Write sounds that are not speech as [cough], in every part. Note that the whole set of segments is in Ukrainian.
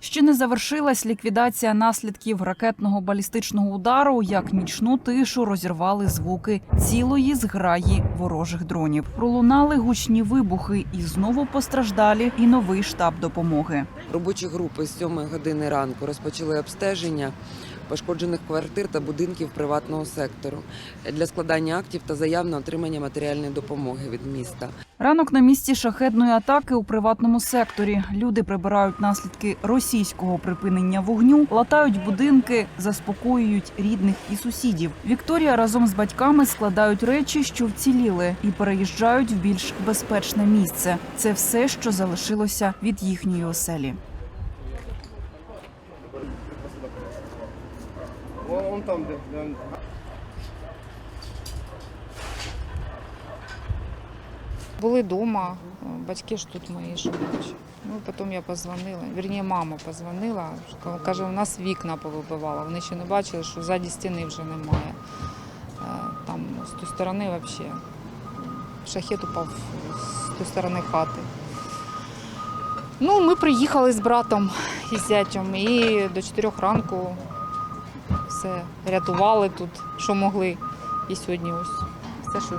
Ще не завершилась ліквідація наслідків ракетного балістичного удару, як нічну тишу розірвали звуки цілої зграї ворожих дронів. Пролунали гучні вибухи, і знову постраждалі, і новий штаб допомоги. Робочі групи з 7 години ранку розпочали обстеження пошкоджених квартир та будинків приватного сектору для складання актів та заяв на отримання матеріальної допомоги від міста. Ранок на місці шахедної атаки у приватному секторі. Люди прибирають наслідки російського припинення вогню, латають будинки, заспокоюють рідних і сусідів. Вікторія разом з батьками складають речі, що вціліли, і переїжджають в більш безпечне місце. Це все, що залишилося від їхньої оселі. Вон там, де. Були вдома, батьки ж тут мої живуть. Ну, потім я позвонила, вірніше, мама позвонила, каже, у нас вікна повибивала. Вони ще не бачили, що ззаді стіни вже немає. Е, Там з тої сторони взагалі шахет упав з тої сторони хати. Ну, ми приїхали з братом і з зятем і до 4 ранку все рятували тут, що могли. І сьогодні ось все, що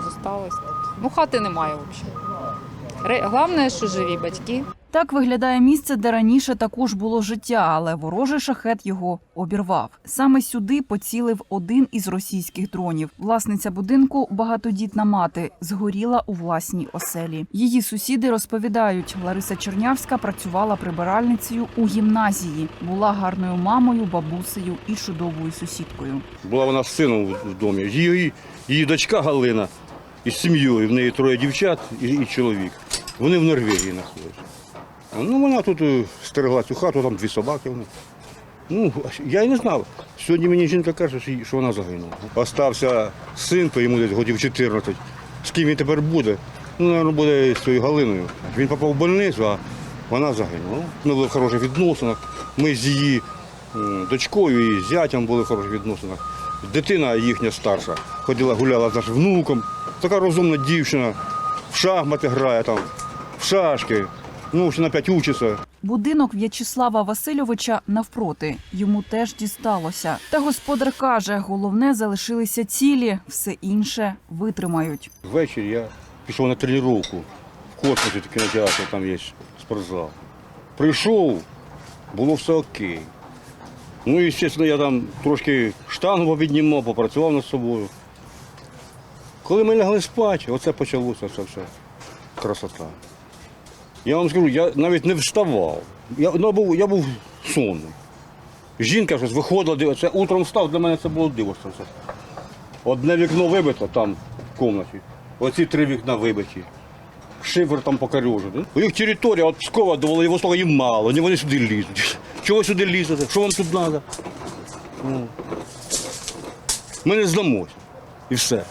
тут. Ну, хати немає взагалі. Головне, що живі батьки. Так виглядає місце, де раніше також було життя, але ворожий шахет його обірвав. Саме сюди поцілив один із російських дронів. Власниця будинку, багатодітна мати, згоріла у власній оселі. Її сусіди розповідають, Лариса Чернявська працювала прибиральницею у гімназії, була гарною мамою, бабусею і чудовою сусідкою. Була вона з сином в- в домі. Її, її дочка Галина із сім'єю, в неї троє дівчат і, і чоловік. Вони в Норвегії знаходяться. Ну, вона тут е, стерегла цю хату, там дві собаки. Вони. Ну, я й не знав. Сьогодні мені жінка каже, що- вона загинула. Остався син, то йому десь годів 14. З ким він тепер буде? Ну, мабуть, буде з цією Галиною. Він попав в больницю, а вона загинула. Ми були в хороших відносинах. Ми з її дочкою і зятям були в хороших відносинах. Дитина їхня старша ходила, гуляла з нашим внуком. Така розумна дівчина, в шахмати грає там, в шашки. Ну, ще на п'ять учиться. Будинок В'ячеслава Васильовича навпроти йому теж дісталося. Та господар каже, головне залишилися цілі, все інше витримають. Ввечері я пішов на тренування в космосі такий кінотеатр, там є спортзал. Прийшов, було все окей. Ну і, звісно, я там трошки штангу піднімав, попрацював над собою. Коли ми лягли спати, оце почалося це все. Красота. Я вам скажу, я навіть не вставав. Я, ну, був, я був сонний. Жінка щось виходила, дивилася. Утром встав, для мене це було диво. Одне вікно вибито там в кімнаті. Оці три вікна вибиті. Шифер там покорежений. У їх територія від Пскова до Владивостока їм мало, вони сюди лізуть. [laughs] Чого сюди лізете? Що вам тут треба? Ну. Ми не здамось. І все.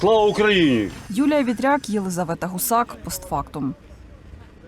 Слава Україні! Юлія Вітряк, Єлизавета Гусак, постфактум.